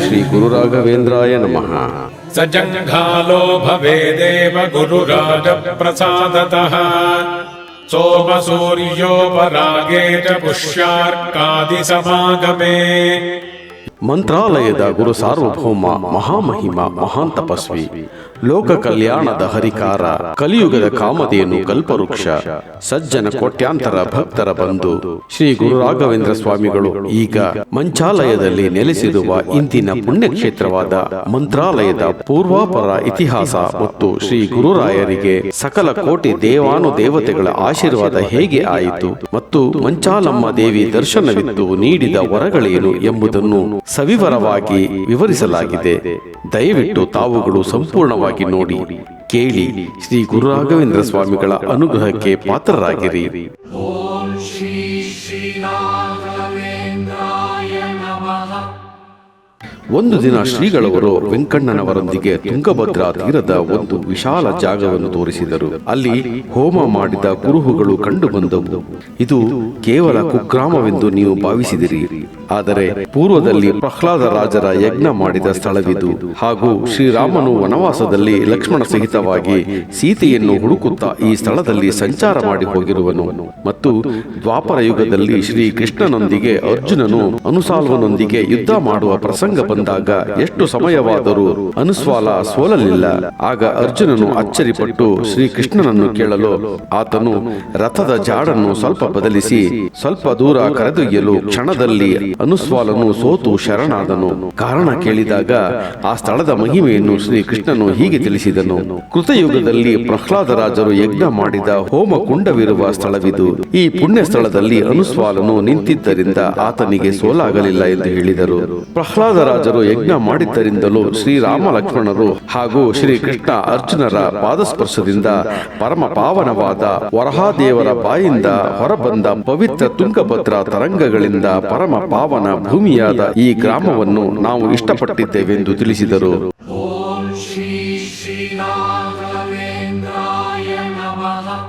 శ్రీ గురురాఘవేంద్రాయ నమ. సజంఘాలో భవేదేవ గురురాజ ప్రసాదత सोमसूर्योपरागे च पुष्यार्कादिसमागमे ಮಂತ್ರಾಲಯದ ಗುರು ಸಾರ್ವಭೌಮ, ಮಹಾಮಹಿಮ, ಮಹಾನ್ ತಪಸ್ವಿ, ಲೋಕ ಕಲ್ಯಾಣದ ಹರಿಕಾರ, ಕಲಿಯುಗದ ಕಾಮಧೇನು ಕಲ್ಪವೃಕ್ಷ, ಸಜ್ಜನ ಕೋಟ್ಯಾಂತರ ಭಕ್ತರ ಬಂಧು, ಶ್ರೀ ಗುರು ರಾಘವೇಂದ್ರ ಸ್ವಾಮಿಗಳು ಈಗ ಮಂಚಾಲಯದಲ್ಲಿ ನೆಲೆಸಿರುವ ಇಂದಿನ ಪುಣ್ಯಕ್ಷೇತ್ರವಾದ ಮಂತ್ರಾಲಯದ ಪೂರ್ವಾಪರ ಇತಿಹಾಸ ಮತ್ತು ಶ್ರೀ ಗುರುರಾಯರಿಗೆ ಸಕಲ ಕೋಟಿ ದೇವಾನು ದೇವತೆಗಳ ಆಶೀರ್ವಾದ ಹೇಗೆ ಆಯಿತು ಮತ್ತು ಮಂಚಾಲಮ್ಮ ದೇವಿ ದರ್ಶನವಿತ್ತು, ನೀಡಿದ ವರಗಳೇನು ಎಂಬುದನ್ನು ಸವಿವರವಾಗಿ ವಿವರಿಸಲಾಗಿದೆ. ದಯವಿಟ್ಟು ತಾವುಗಳು ಸಂಪೂರ್ಣವಾಗಿ ನೋಡಿ ಕೇಳಿ ಶ್ರೀ ಗುರು ರಾಘವೇಂದ್ರ ಸ್ವಾಮಿಗಳ ಅನುಗ್ರಹಕ್ಕೆ ಪಾತ್ರರಾಗಿರಿ. ಒಂದು ದಿನ ಶ್ರೀಗಳವರು ವೆಂಕಣ್ಣನವರೊಂದಿಗೆ ತುಂಗಭದ್ರಾ ತೀರದ ಒಂದು ವಿಶಾಲ ಜಾಗವನ್ನು ತೋರಿಸಿದರು. ಅಲ್ಲಿ ಹೋಮ ಮಾಡಿದ ಕುರುಹುಗಳು ಕಂಡು ಬಂದವು ಇದು ಕೇವಲ ಕುಗ್ರಾಮವೆಂದು ನೀವು ಭಾವಿಸಿದಿರಿ. ಆದರೆ ಪೂರ್ವದಲ್ಲಿ ಪ್ರಹ್ಲಾದ ರಾಜರ ಯಜ್ಞ ಮಾಡಿದ ಸ್ಥಳವಿದು. ಹಾಗೂ ಶ್ರೀರಾಮನು ವನವಾಸದಲ್ಲಿ ಲಕ್ಷ್ಮಣ ಸಹಿತವಾಗಿ ಸೀತೆಯನ್ನು ಹುಡುಕುತ್ತಾ ಈ ಸ್ಥಳದಲ್ಲಿ ಸಂಚಾರ ಮಾಡಿ ಹೋಗಿರುವನು. ಮತ್ತು ದ್ವಾಪರ ಯುಗದಲ್ಲಿ ಶ್ರೀ ಕೃಷ್ಣನೊಂದಿಗೆ ಅರ್ಜುನನು ಅನುಸಾಲ್ವನೊಂದಿಗೆ ಯುದ್ಧ ಮಾಡುವ ಪ್ರಸಂಗ ಬಂದಾಗ ಎಷ್ಟು ಸಮಯವಾದರೂ ಅನುಸ್ವಾಲ ಸೋಲಲಿಲ್ಲ. ಆಗ ಅರ್ಜುನನು ಅಚ್ಚರಿಪಟ್ಟು ಶ್ರೀ ಕೃಷ್ಣನನ್ನು ಕೇಳಲು ಆತನು ರಥದ ಜಾಡನ್ನು ಸ್ವಲ್ಪ ಬದಲಿಸಿ ಸ್ವಲ್ಪ ದೂರ ಕರೆದೊಯ್ಯಲು ಕ್ಷಣದಲ್ಲಿ ಅನುಸ್ವಾಲನು ಸೋತು ಶರಣಾದನು. ಕಾರಣ ಕೇಳಿದಾಗ ಆ ಸ್ಥಳದ ಮಹಿಮೆಯನ್ನು ಶ್ರೀ ಕೃಷ್ಣನು ಹೀಗೆ ತಿಳಿಸಿದನು. ಕೃತಯುಗದಲ್ಲಿ ಪ್ರಹ್ಲಾದ ರಾಜರು ಯಜ್ಞ ಮಾಡಿದ ಹೋಮ ಕುಂಡವಿರುವ ಸ್ಥಳವಿದು. ಈ ಪುಣ್ಯ ಸ್ಥಳದಲ್ಲಿ ಅನುಸ್ವಾಲನು ನಿಂತಿದ್ದರಿಂದ ಆತನಿಗೆ ಸೋಲಾಗಲಿಲ್ಲ ಎಂದು ಹೇಳಿದರು. ಪ್ರಹ್ಲಾದ ಯಜ್ಞ ಮಾಡಿದ್ದರಿಂದಲೂ ಶ್ರೀರಾಮ ಲಕ್ಷ್ಮಣರು ಹಾಗೂ ಶ್ರೀಕೃಷ್ಣ ಅರ್ಜುನರ ಪಾದಸ್ಪರ್ಶದಿಂದ ಪರಮ ಪಾವನವಾದ ವರಹಾದೇವರ ಬಾಯಿಂದ ಹೊರಬಂದ ಪವಿತ್ರ ತುಂಗಭದ್ರಾ ತರಂಗಗಳಿಂದ ಪರಮ ಪಾವನ ಭೂಮಿಯಾದ ಈ ಗ್ರಾಮವನ್ನು ನಾವು ಇಷ್ಟಪಟ್ಟಿದ್ದೇವೆಂದು ತಿಳಿಸಿದರು.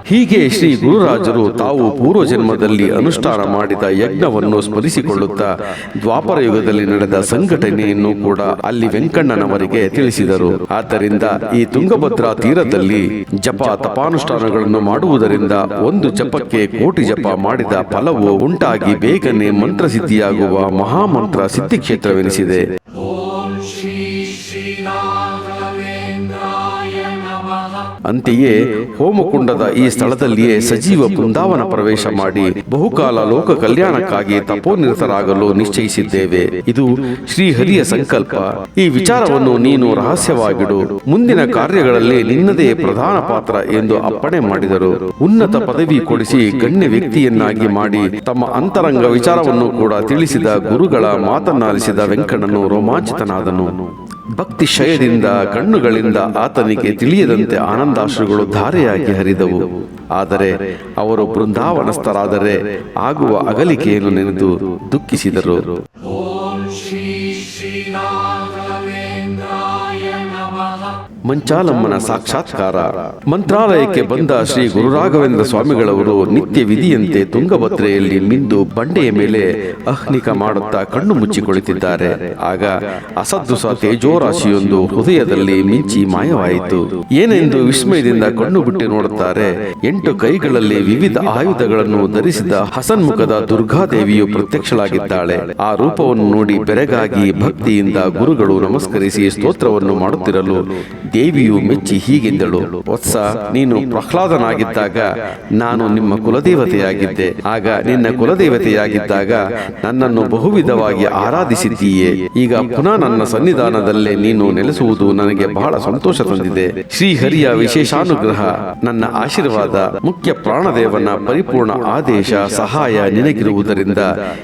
ಹೀಗೆ ಶ್ರೀ ಗುರುರಾಜರು ತಾವು ಪೂರ್ವ ಜನ್ಮದಲ್ಲಿ ಅನುಷ್ಠಾನ ಮಾಡಿದ ಯಜ್ಞವನ್ನು ಸ್ಮರಿಸಿಕೊಳ್ಳುತ್ತಾ ದ್ವಾಪರ ಯುಗದಲ್ಲಿ ನಡೆದ ಸಂಘಟನೆಯನ್ನು ಕೂಡ ಅಲ್ಲಿ ವೆಂಕಣ್ಣನವರಿಗೆ ತಿಳಿಸಿದರು. ಆದ್ದರಿಂದ ಈ ತುಂಗಭದ್ರಾ ತೀರದಲ್ಲಿ ಜಪ ತಪಾನುಷ್ಠಾನಗಳನ್ನು ಮಾಡುವುದರಿಂದ ಒಂದು ಜಪಕ್ಕೆ ಕೋಟಿ ಜಪ ಮಾಡಿದ ಫಲವು ಉಂಟಾಗಿ ಬೇಗನೆ ಮಂತ್ರ ಸಿದ್ಧಿಯಾಗುವ ಮಹಾಮಂತ್ರ ಸಿದ್ಧಿ ಕ್ಷೇತ್ರವೆನಿಸಿದೆ ಅಂತೆಯೇ ಹೋಮಕುಂಡದ ಈ ಸ್ಥಳದಲ್ಲಿಯೇ ಸಜೀವ ಬೃಂದಾವನ ಪ್ರವೇಶ ಮಾಡಿ ಬಹುಕಾಲ ಲೋಕ ಕಲ್ಯಾಣಕ್ಕಾಗಿ ತಪೋನಿರತರಾಗಲು ನಿಶ್ಚಯಿಸಿದ್ದೇವೆ. ಇದು ಶ್ರೀಹರಿಯ ಸಂಕಲ್ಪ. ಈ ವಿಚಾರವನ್ನು ನೀನು ರಹಸ್ಯವಾಗಿಡು. ಮುಂದಿನ ಕಾರ್ಯಗಳಲ್ಲಿ ನಿನ್ನದೇ ಪ್ರಧಾನ ಪಾತ್ರ ಎಂದು ಅಪ್ಪಣೆ ಮಾಡಿದರು. ಉನ್ನತ ಪದವಿ ಕೊಡಿಸಿ ಗಣ್ಯ ವ್ಯಕ್ತಿಯನ್ನಾಗಿ ಮಾಡಿ ತಮ್ಮ ಅಂತರಂಗ ವಿಚಾರವನ್ನು ಕೂಡ ತಿಳಿಸಿದ ಗುರುಗಳ ಮಾತನ್ನಾಲಿಸಿದ ವೆಂಕಣ್ಣನು ರೋಮಾಂಚಿತನಾದನು. ಭಕ್ತಿ ಶಯದಿಂದ, ಕಣ್ಣುಗಳಿಂದ ಆತನಿಗೆ ತಿಳಿಯದಂತೆ ಆನಂದಾಶ್ರುಗಳು ಧಾರೆಯಾಗಿ ಹರಿದವು. ಆದರೆ ಅವರು ಬೃಂದಾವನಸ್ಥರಾದರೆ ಆಗುವ ಅಗಲಿಕೆಯನ್ನು ನೆನೆದು ದುಃಖಿಸಿದರು. ಮಂಚಾಲಮ್ಮನ ಸಾಕ್ಷಾತ್ಕಾರ. ಮಂತ್ರಾಲಯಕ್ಕೆ ಬಂದ ಶ್ರೀ ಗುರುರಾಘವೇಂದ್ರ ಸ್ವಾಮಿಗಳವರು ನಿತ್ಯ ವಿಧಿಯಂತೆ ತುಂಗಭದ್ರೆಯಲ್ಲಿ ಮಿಂದು ಬಂಡೆಯ ಮೇಲೆ ಅಹ್ನಿಕ ಮಾಡುತ್ತಾ ಕಣ್ಣು ಮುಚ್ಚಿಕೊಳ್ಳುತ್ತಿದ್ದಾರೆ. ಆಗ ಅಸದ್ದುಸ ತೇಜೋರಾಶಿಯೊಂದು ಹೃದಯದಲ್ಲಿ ಮಿಂಚಿ ಮಾಯವಾಯಿತು. ಏನೆಂದು ವಿಸ್ಮಯದಿಂದ ಕಣ್ಣು ಬಿಟ್ಟು ನೋಡುತ್ತಾರೆ. ಎಂಟು ಕೈಗಳಲ್ಲಿ ವಿವಿಧ ಆಯುಧಗಳನ್ನು ಧರಿಸಿದ ಹಸನ್ಮುಖದ ದುರ್ಗಾದೇವಿಯು ಪ್ರತ್ಯಕ್ಷಳಾಗಿದ್ದಾಳೆ. ಆ ರೂಪವನ್ನು ನೋಡಿ ಬೆರಗಾಗಿ ಭಕ್ತಿಯಿಂದ ಗುರುಗಳು ನಮಸ್ಕರಿಸಿ ಸ್ತೋತ್ರವನ್ನು ಮಾಡುತ್ತಿರಲು ದೇವಿಯು ಮೆಚ್ಚಿ ಹೀಗೆಂದಳು ವತ್ಸ ನೀನು ಪ್ರಹ್ಲಾದನಾಗಿದ್ದಾಗ ನಾನು ನಿಮ್ಮ ಕುಲದೇವತೆಯಾಗಿದ್ದೆ. ಆಗ ನಿನ್ನ ಕುಲದೇವತೆಯಾಗಿದ್ದಾಗ ನನ್ನನ್ನು ಬಹುವಿಧವಾಗಿ ಆರಾಧಿಸಿದ್ದೀಯೆ. ಈಗ ಪುನಃ ನನ್ನ ಸನ್ನಿಧಾನದಲ್ಲೇ ನೀನು ನೆಲೆಸುವುದು ನನಗೆ ಬಹಳ ಸಂತೋಷ ತಂದಿದೆ. ಶ್ರೀಹರಿಯ ವಿಶೇಷಾನುಗ್ರಹ, ನನ್ನ ಆಶೀರ್ವಾದ, ಮುಖ್ಯ ಪ್ರಾಣದೇವನ ಪರಿಪೂರ್ಣ ಆದೇಶ, ಸಹಾಯ ನಿನಗಿರುವುದರಿಂದ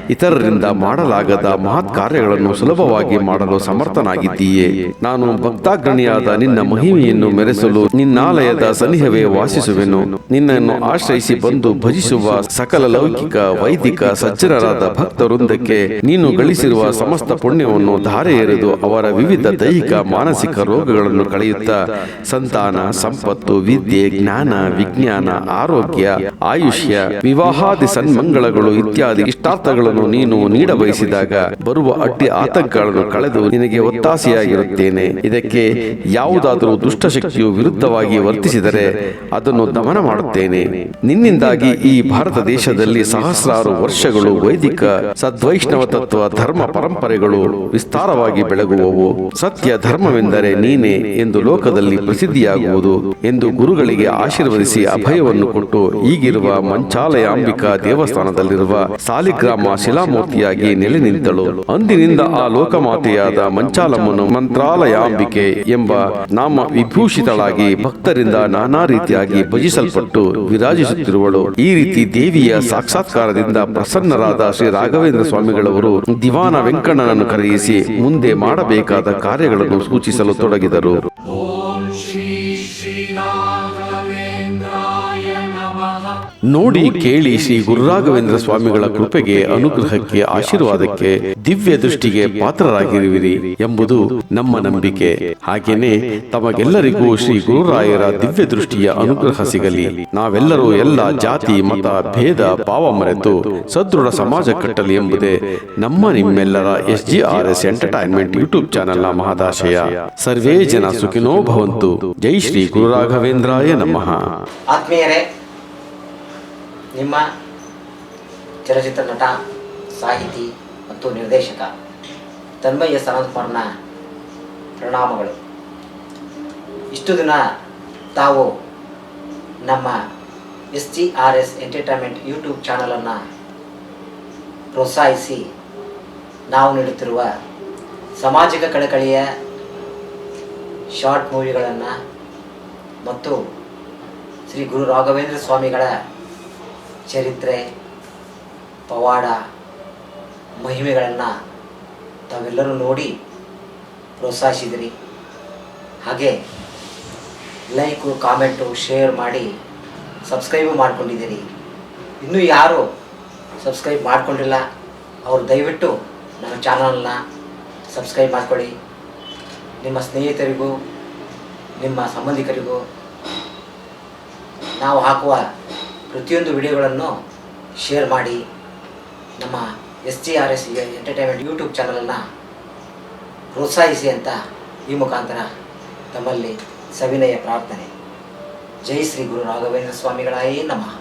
ಇತರರಿಂದ ಮಾಡಲಾಗದ ಮಹತ್ ಕಾರ್ಯಗಳನ್ನು ಸುಲಭವಾಗಿ ಮಾಡಲು ಸಮರ್ಥನಾಗಿದ್ದೀಯೆ. ನಾನು ಭಕ್ತಾಗ್ರಣಿಯಾದ ನಿನ್ನ ಮಹಿಮೆಯನ್ನು ಮೆರೆಸಲು ನಿನ್ನಾಲಯದ ಸನಿಹವೇ ವಾಸಿಸುವೆನು. ನಿನ್ನನ್ನು ಆಶ್ರಯಿಸಿ ಬಂದು ಭಜಿಸುವ ಸಕಲ ಲೌಕಿಕ ವೈದಿಕ ಸಜ್ಜನರಾದ ಭಕ್ತವೃಂದಕ್ಕೆ ನೀನು ಗಳಿಸಿರುವ ಸಮಸ್ತ ಪುಣ್ಯವನ್ನು ಧಾರೆ ಎರೆದು ಅವರ ವಿವಿಧ ದೈಹಿಕ ಮಾನಸಿಕ ರೋಗಗಳನ್ನು ಕಳೆಯುತ್ತಾ ಸಂತಾನ ಸಂಪತ್ತು ವಿದ್ಯೆ ಜ್ಞಾನ ವಿಜ್ಞಾನ ಆರೋಗ್ಯ ಆಯುಷ್ಯ ವಿವಾಹಾದಿ ಸನ್ಮಂಗಳಗಳು ಇತ್ಯಾದಿ ಇಷ್ಟಾರ್ಥಗಳನ್ನು ನೀನು ನೀಡಬಯಸಿದಾಗ ಬರುವ ಅಡ್ಡಿ ಆತಂಕಗಳನ್ನು ಕಳೆದು ನಿನಗೆ ಒತ್ತಾಸೆಯಾಗಿರುತ್ತೇನೆ. ಇದಕ್ಕೆ ಯಾವುದಾದರೂ ದುಷ್ಟಶಕ್ತಿಯು ವಿರುದ್ಧವಾಗಿ ವರ್ತಿಸಿದರೆ ಅದನ್ನು ದಮನ ಮಾಡುತ್ತೇನೆ. ನಿನ್ನಿಂದಾಗಿ ಈ ಭಾರತ ದೇಶದಲ್ಲಿ ಸಹಸ್ರಾರು ವರ್ಷಗಳು ವೈದಿಕ ಸದ್ವೈಷ್ಣವ ತತ್ವ ಧರ್ಮ ಪರಂಪರೆಗಳು ವಿಸ್ತಾರವಾಗಿ ಬೆಳಗುವವು. ಸತ್ಯ ಧರ್ಮವೆಂದರೆ ನೀನೇ ಎಂದು ಲೋಕದಲ್ಲಿ ಪ್ರಸಿದ್ಧಿಯಾಗುವುದು ಎಂದು ಗುರುಗಳಿಗೆ ಆಶೀರ್ವದಿಸಿ ಅಭಯವನ್ನು ಕೊಟ್ಟು ಈಗಿರುವ ಮಂಚಾಲಯಾಂಬಿಕಾ ದೇವಸ್ಥಾನದಲ್ಲಿರುವ ಸಾಲಿಗ್ರಾಮ ಶಿಲಾಮೂರ್ತಿಯಾಗಿ ನೆಲೆ ನಿಂತಳು ಅಂದಿನಿಂದ ಆ ಲೋಕಮಾತೆಯಾದ ಮಂಚಾಲಮ್ಮನು ಮಂತ್ರಾಲಯಾಂಬಿಕೆ ಎಂಬ ನಾಮ ವಿಭೂಷಿತಳಾಗಿ ಭಕ್ತರಿಂದ ನಾನಾ ರೀತಿಯಾಗಿ ಭಜಿಸಲ್ಪಟ್ಟು ವಿರಾಜಿಸುತ್ತಿರುವಳು. ಈ ರೀತಿ ದೇವಿಯ ಸಾಕ್ಷಾತ್ಕಾರದಿಂದ ಪ್ರಸನ್ನರಾದ ಶ್ರೀ ರಾಘವೇಂದ್ರ ಸ್ವಾಮಿಗಳವರು ದಿವಾನ ವೆಂಕಣ್ಣನನ್ನು ಕರೆಯಿಸಿ ಮುಂದೆ ಮಾಡಬೇಕಾದ ಕಾರ್ಯಗಳನ್ನು ಸೂಚಿಸಲು ತೊಡಗಿದರು. ನೋಡಿ ಕೇಳಿ ಶ್ರೀ ಗುರುರಾಘವೇಂದ್ರ ಸ್ವಾಮಿಗಳ ಕೃಪೆಗೆ ಅನುಗ್ರಹಕ್ಕೆ ಆಶೀರ್ವಾದಕ್ಕೆ ದಿವ್ಯ ದೃಷ್ಟಿಗೆ ಪಾತ್ರರಾಗಿರುವಿರಿ ಎಂಬುದು ನಮ್ಮ ನಂಬಿಕೆ. ಹಾಗೇನೆ ತಮಗೆಲ್ಲರಿಗೂ ಶ್ರೀ ಗುರುರಾಯರ ದಿವ್ಯ ದೃಷ್ಟಿಯ ಅನುಗ್ರಹ ಸಿಗಲಿ. ನಾವೆಲ್ಲರೂ ಎಲ್ಲ ಜಾತಿ ಮತ ಭೇದ ಭಾವ ಮರೆತು ಸದೃಢ ಸಮಾಜ ಕಟ್ಟಲಿ ಎಂಬುದೇ ನಮ್ಮ ನಿಮ್ಮೆಲ್ಲರ S G R S entertainment YouTube ಚಾನೆಲ್ನ ಮಹದಾಶಯ ಸರ್ವೇ ಜನ ಸುಖಿನೋ ಭವಂತು. ಜೈ ಶ್ರೀ ಗುರುರಾಘವೇಂದ್ರಾಯ ನಮಃ. ಆತ್ಮೀಯರೇ ನಿಮ್ಮ ಚಲಚಿತ್ರ ನಟ, ಸಾಹಿತಿ ಮತ್ತು ನಿರ್ದೇಶಕ ತನ್ಮಯ್ಯ ಸನತ್ಕುಮಾರ್ನ ಪ್ರಣಾಮಗಳು. ಇಷ್ಟು ದಿನ ತಾವು ನಮ್ಮ S G R S entertainment YouTube ಚಾನಲನ್ನು ಪ್ರೋತ್ಸಾಹಿಸಿ ನಾವು ನೀಡುತ್ತಿರುವ ಸಾಮಾಜಿಕ ಕಳಕಳಿಯ ಶಾರ್ಟ್ ಮೂವಿಗಳನ್ನು ಮತ್ತು ಶ್ರೀ ಗುರು ರಾಘವೇಂದ್ರ ಸ್ವಾಮಿಗಳ ಚರಿತ್ರೆ, ಪವಾಡ, ಮಹಿಮೆಗಳನ್ನು ತಾವೆಲ್ಲರೂ ನೋಡಿ ಪ್ರೋತ್ಸಾಹಿಸಿದಿರಿ. ಹಾಗೆ ಲೈಕು, ಕಾಮೆಂಟು, ಶೇರ್ ಮಾಡಿ ಸಬ್ಸ್ಕ್ರೈಬು ಮಾಡಿಕೊಂಡಿದ್ದೀರಿ. ಇನ್ನೂ ಯಾರು ಸಬ್ಸ್ಕ್ರೈಬ್ ಮಾಡ್ಕೊಂಡಿಲ್ಲ, ಅವರು ದಯವಿಟ್ಟು ನಮ್ಮ ಚಾನಲ್ನ ಸಬ್ಸ್ಕ್ರೈಬ್ ಮಾಡ್ಕೊಳ್ಳಿ. ನಿಮ್ಮ ಸ್ನೇಹಿತರಿಗೂ, ನಿಮ್ಮ ಸಂಬಂಧಿಕರಿಗೂ ನಾವು ಹಾಕುವ ಪ್ರತಿಯೊಂದು ವಿಡಿಯೋಗಳನ್ನು ಶೇರ್ ಮಾಡಿ ನಮ್ಮ S G R S entertainment YouTube ಚಾನಲನ್ನು ಪ್ರೋತ್ಸಾಹಿಸಿ ಅಂತ ಈ ಮುಖಾಂತರ ತಮ್ಮಲ್ಲಿ ಸವಿನಯ ಪ್ರಾರ್ಥನೆ. ಜೈ ಶ್ರೀ ಗುರು ರಾಘವೇಂದ್ರ ಸ್ವಾಮಿಗಳಾಯೇ ನಮಃ.